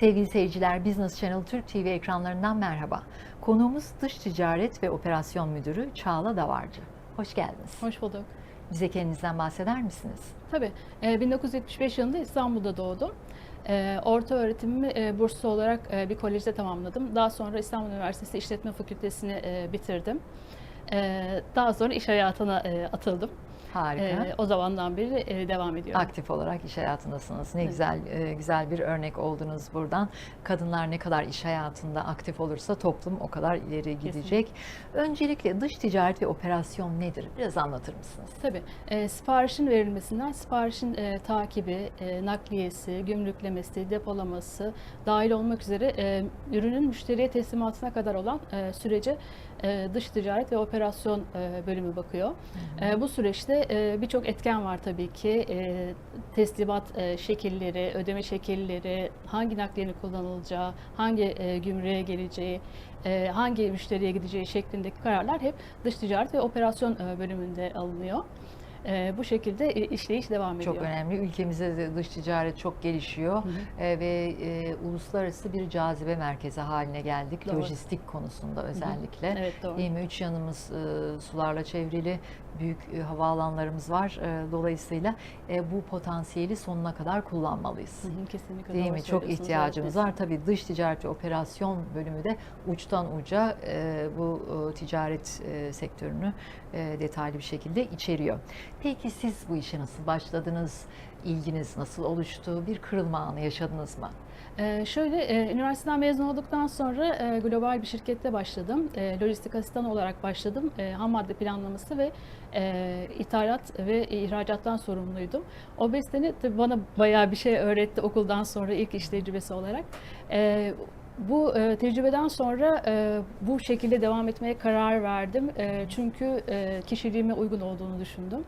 Sevgili seyirciler, Business Channel Türk TV ekranlarından merhaba. Konuğumuz Dış Ticaret ve Operasyon Müdürü Çağla Davarcı. Hoş geldiniz. Hoş bulduk. Bize kendinizden bahseder misiniz? Tabii. e, 1975 yılında İstanbul'da doğdum. E, Orta öğretimimi e, burslu olarak e, bir kolejde tamamladım. Daha sonra İstanbul Üniversitesi İşletme Fakültesini e, bitirdim. E, Daha sonra iş hayatına atıldım. Harika. E, O zamandan beri e, devam ediyorum. Aktif olarak iş hayatındasınız. Ne Evet. güzel e, güzel bir örnek oldunuz buradan. Kadınlar ne kadar iş hayatında aktif olursa toplum o kadar ileri gidecek. Öncelikle dış ticaret ve operasyon nedir? Biraz anlatır mısınız? Tabii. E, siparişin verilmesinden siparişin e, takibi, e, nakliyesi, gümrüklemesi, depolaması dahil olmak üzere e, ürünün müşteriye teslimatına kadar olan e, sürece e, dış ticaret ve operasyon e, bölümü bakıyor. E, bu süreçte e, birçok etken var tabii ki. E, teslimat e, şekilleri, ödeme şekilleri, hangi nakliyenin kullanılacağı, hangi e, gümrüğe geleceği, e, hangi müşteriye gideceği şeklindeki kararlar hep dış ticaret ve operasyon bölümünde alınıyor. E, bu şekilde işleyiş devam ediyor. Çok önemli. Ülkemizde de dış ticaret çok gelişiyor Hı hı. E, ve e, uluslararası bir cazibe merkezi haline geldik. Doğru. Lojistik konusunda özellikle. Evet doğru. Değil mi? Üç yanımız e, sularla çevrili büyük e, havaalanlarımız var. E, dolayısıyla e, bu potansiyeli sonuna kadar kullanmalıyız. Hı hı, Kesinlikle Değil mi? Çok ihtiyacımız Evet, var. Tabii dış ticaret operasyon bölümü de uçtan uca e, bu e, ticaret e, sektörünü e, detaylı bir şekilde içeriyor. Peki siz bu işe nasıl başladınız? İlginiz nasıl oluştu? Bir kırılma anı yaşadınız mı? Ee, şöyle, e, üniversiteden mezun olduktan sonra e, global bir şirkette başladım. E, lojistik asistanı olarak başladım. E, ham madde planlaması ve e, ithalat ve ihracattan sorumluydum. O beş sene tabii bana bayağı bir şey öğretti okuldan sonra ilk iş tecrübesi olarak. E, bu e, tecrübeden sonra e, bu şekilde devam etmeye karar verdim. E, çünkü e, kişiliğime uygun olduğunu düşündüm.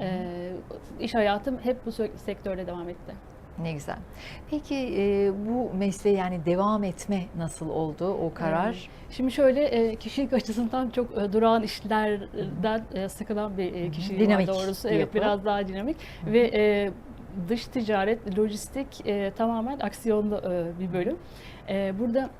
E, iş hayatım hep bu sek- sektörde devam etti. Ne güzel. Peki e, bu mesleğe yani devam etme nasıl oldu o karar? Şimdi şöyle e, kişilik açısından çok e, durağan işlerden e, sıkılan bir e, kişiliğim Dinamik var doğrusu. Evet yapı. biraz daha dinamik ve e, dış ticaret, lojistik e, tamamen aksiyonlu e, bir bölüm. E, burada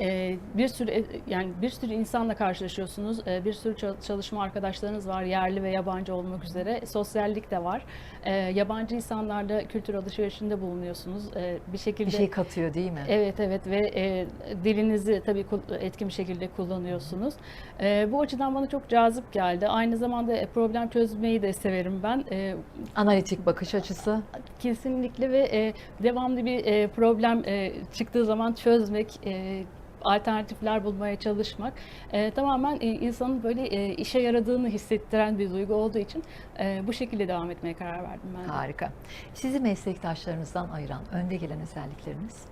e, bir sürü e, yani bir sürü insanla karşılaşıyorsunuz. E, bir sürü çal- çalışma arkadaşlarınız var yerli ve yabancı olmak üzere. Sosyallik de var. E, yabancı insanlarla kültür alışverişinde bulunuyorsunuz. E, bir şekilde Bir şey katıyor değil mi? Evet evet ve e, dilinizi tabii etkin bir şekilde kullanıyorsunuz. E, bu açıdan bana çok cazip geldi. Aynı zamanda e, problem çözmeyi de severim ben. E, Analitik bakış açısı. kesinlikle ve e, devamlı bir e, problem e, çıktığı zaman çözmek, e, alternatifler bulmaya çalışmak e, tamamen e, insanın böyle e, işe yaradığını hissettiren bir duygu olduğu için e, bu şekilde devam etmeye karar verdim ben. de. Harika. Sizi meslektaşlarınızdan ayıran önde gelen özellikleriniz?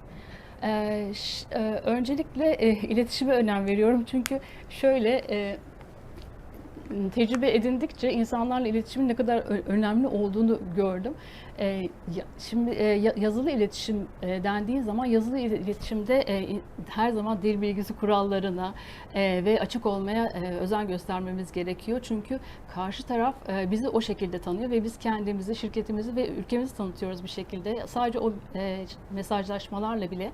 Ee, öncelikle e, iletişime önem veriyorum çünkü şöyle e, tecrübe edindikçe insanlarla iletişimin ne kadar önemli olduğunu gördüm. E, şimdi e, ya- yazılı iletişim e, dendiği zaman yazılı il- iletişimde her zaman dil bilgisi kurallarına ve açık olmaya özen göstermemiz gerekiyor. Çünkü karşı taraf bizi o şekilde tanıyor ve biz kendimizi, şirketimizi ve ülkemizi tanıtıyoruz bir şekilde. Sadece o mesajlaşmalarla bile.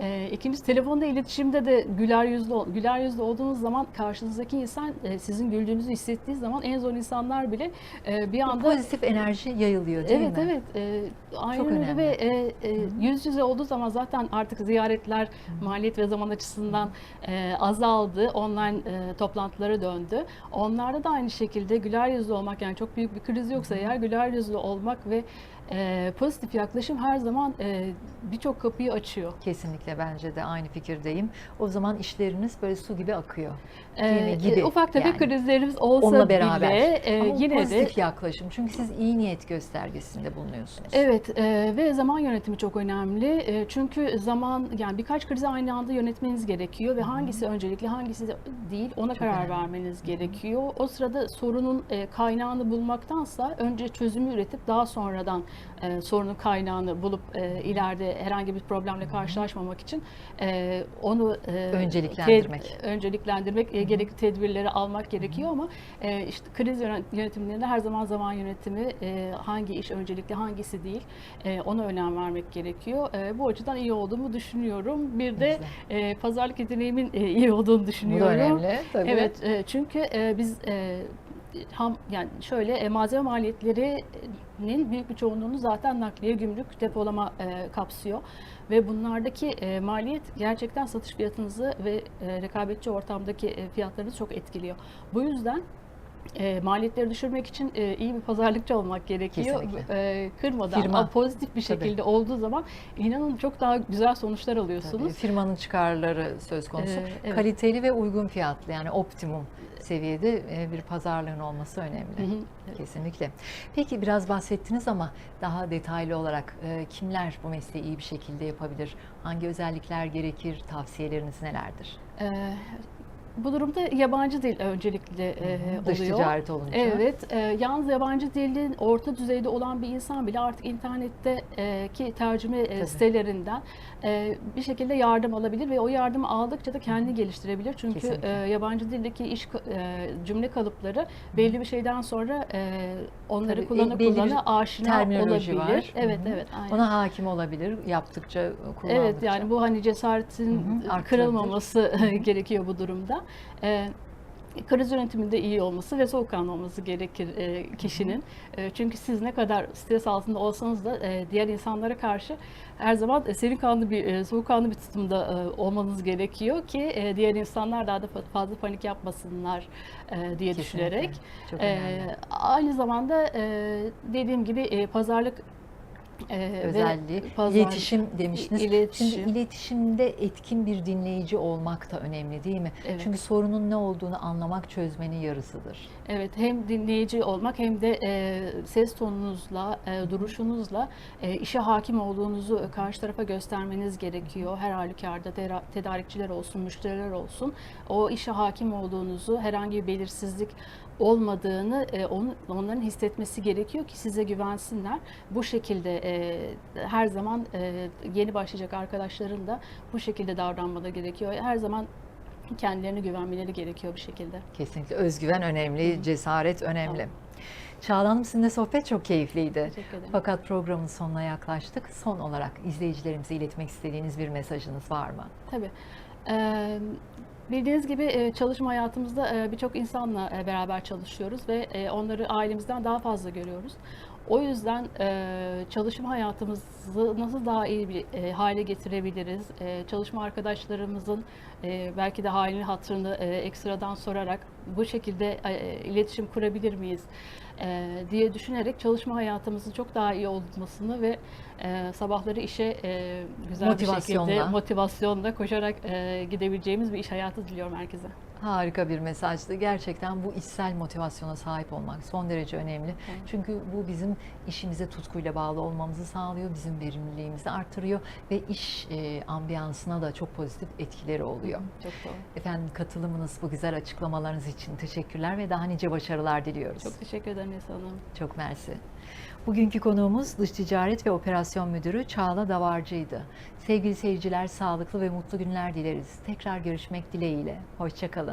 E, ikincisi telefonda iletişimde de güler yüzlü güler yüzlü olduğunuz zaman karşınızdaki insan e, sizin güldüğünüzü hissettiği zaman en zor insanlar bile e, bir anda Pozitif enerji yayılıyor değil evet mi? evet e, aynen Çok öyle önemli. ve e, e, yüz yüze olduğu zaman zaten artık ziyaretler maliyet ve zaman açısından e, azaldı. Online e, toplantılara döndü. Onlarda da aynı şekilde güler yüzlü olmak yani çok büyük bir kriz yoksa eğer güler yüzlü olmak ve e, pozitif yaklaşım her zaman e, birçok kapıyı açıyor. Kesinlikle bence de aynı fikirdeyim. O zaman işleriniz böyle su gibi akıyor. Değil mi? E, Gibi ufak tefek yani. krizlerimiz olsa Onunla beraber. bile e, Ama yine de pozitif yaklaşım. Çünkü siz iyi niyet göstergesinde bulunuyorsunuz. Evet e, ve zaman yönetimi çok önemli. E, çünkü zaman yani birkaç krizi aynı anda yönetmeniz gerekiyor ve hangisi öncelikli hangisi de değil ona Çok karar önemli. vermeniz gerekiyor. O sırada sorunun e, kaynağını bulmaktansa önce çözümü üretip daha sonradan e, sorunun kaynağını bulup e, ileride herhangi bir problemle karşılaşmamak için e, onu e, Önceliklendirmek. te- önceliklendirmek, e, gerekli tedbirleri almak gerekiyor ama e, işte kriz yönet- yönetimlerinde her zaman zaman yönetimi e, hangi iş öncelikli hangisi değil e, ona önem vermek gerekiyor. E, bu açıdan iyi olduğumu düşünüyorum. Bir de e, pazarlık yeteneğimin e, iyi olduğunu Bu düşünüyorum. önemli tabii. Evet e, çünkü e, biz e, ham yani şöyle e, malzeme maliyetlerinin büyük bir çoğunluğunu zaten nakliye, gümrük, depolama e, kapsıyor ve bunlardaki e, maliyet gerçekten satış fiyatınızı ve e, rekabetçi ortamdaki e, fiyatlarınızı çok etkiliyor. Bu yüzden e, maliyetleri düşürmek için e, iyi bir pazarlıkçı olmak gerekiyor. Kesinlikle. E, kırmadan, Firma. pozitif bir Tabii. şekilde olduğu zaman inanın çok daha güzel sonuçlar Tabii, alıyorsunuz. firmanın çıkarları söz konusu. Ee, evet. Kaliteli ve uygun fiyatlı yani optimum seviyede e, bir pazarlığın olması önemli. Hı hı. Kesinlikle. Peki biraz bahsettiniz ama daha detaylı olarak e, kimler bu mesleği iyi bir şekilde yapabilir? Hangi özellikler gerekir? Tavsiyeleriniz nelerdir? Ee, bu durumda yabancı dil öncelikle e, Dış oluyor. ticaret olunca. Evet, e, yalnız yabancı dilin orta düzeyde olan bir insan bile artık internette e, ki tercüme e, sitelerinden e, bir şekilde yardım alabilir ve o yardımı aldıkça da kendini geliştirebilir. Çünkü Kesinlikle. e, yabancı dildeki iş e, cümle kalıpları belli bir şeyden sonra e, onları Tabii, kullanı belli bir kullanı aşina olabilir. var. Evet, Hı hı. evet, aynen. Ona hakim olabilir yaptıkça, kullandıkça. Evet yani bu hani cesaretin Hı hı, arttırabilir. kırılmaması gerekiyor bu durumda. Ee, kriz yönetiminde iyi olması ve soğukkanlı olması gerekir e, kişinin. E, çünkü siz ne kadar stres altında olsanız da e, diğer insanlara karşı her zaman e, serin kanlı bir e, soğukkanlı bir tutumda e, olmanız gerekiyor ki e, diğer insanlar daha da fa- fazla panik yapmasınlar e, diye Kesinlikle. düşünerek. Çok E, aynı zamanda e, dediğim gibi e, pazarlık e, ve özelliği. pazar- İletişim demiştiniz. İletişim. Şimdi iletişimde etkin bir dinleyici olmak da önemli değil mi? Evet. Çünkü sorunun ne olduğunu anlamak çözmenin yarısıdır. Evet, hem dinleyici olmak hem de e, ses tonunuzla, e, duruşunuzla e, işe hakim olduğunuzu karşı tarafa göstermeniz gerekiyor. Her halükarda tedarikçiler olsun, müşteriler olsun. O işe hakim olduğunuzu, herhangi bir belirsizlik olmadığını e, onun, onların hissetmesi gerekiyor ki size güvensinler. Bu şekilde e, her zaman e, yeni başlayacak arkadaşların da bu şekilde davranmaları gerekiyor. Her zaman kendilerine güvenmeleri gerekiyor bir şekilde. Kesinlikle özgüven önemli, cesaret önemli. Tamam. Çağla Hanım sizinle sohbet çok keyifliydi. Teşekkür ederim. Fakat programın sonuna yaklaştık. Son olarak izleyicilerimize iletmek istediğiniz bir mesajınız var mı? Tabii. Ee, bildiğiniz gibi e, çalışma hayatımızda e, birçok insanla e, beraber çalışıyoruz ve onları ailemizden daha fazla görüyoruz. O yüzden çalışma hayatımızı nasıl daha iyi bir e, hale getirebiliriz? E, çalışma arkadaşlarımızın e, belki de halini hatırını e, ekstradan sorarak bu şekilde e, iletişim kurabilir miyiz? e, diye düşünerek çalışma hayatımızın çok daha iyi olmasını ve e, sabahları işe e, güzel bir şekilde Motivasyonla. motivasyonla koşarak e, gidebileceğimiz bir iş hayatı diliyorum herkese. Harika bir mesajdı. Gerçekten bu içsel motivasyona sahip olmak son derece önemli. Çünkü bu bizim işimize tutkuyla bağlı olmamızı sağlıyor, bizim verimliliğimizi artırıyor ve iş e, ambiyansına da çok pozitif etkileri oluyor. Çok doğru. Efendim katılımınız, bu güzel açıklamalarınız için teşekkürler ve daha nice başarılar diliyoruz. Çok teşekkür ederim Esra Hanım. Çok mersi. Bugünkü konuğumuz Dış Ticaret ve Operasyon Müdürü Çağla Davarcı'ydı. Sevgili seyirciler, sağlıklı ve mutlu günler dileriz. Tekrar görüşmek dileğiyle. Hoşçakalın.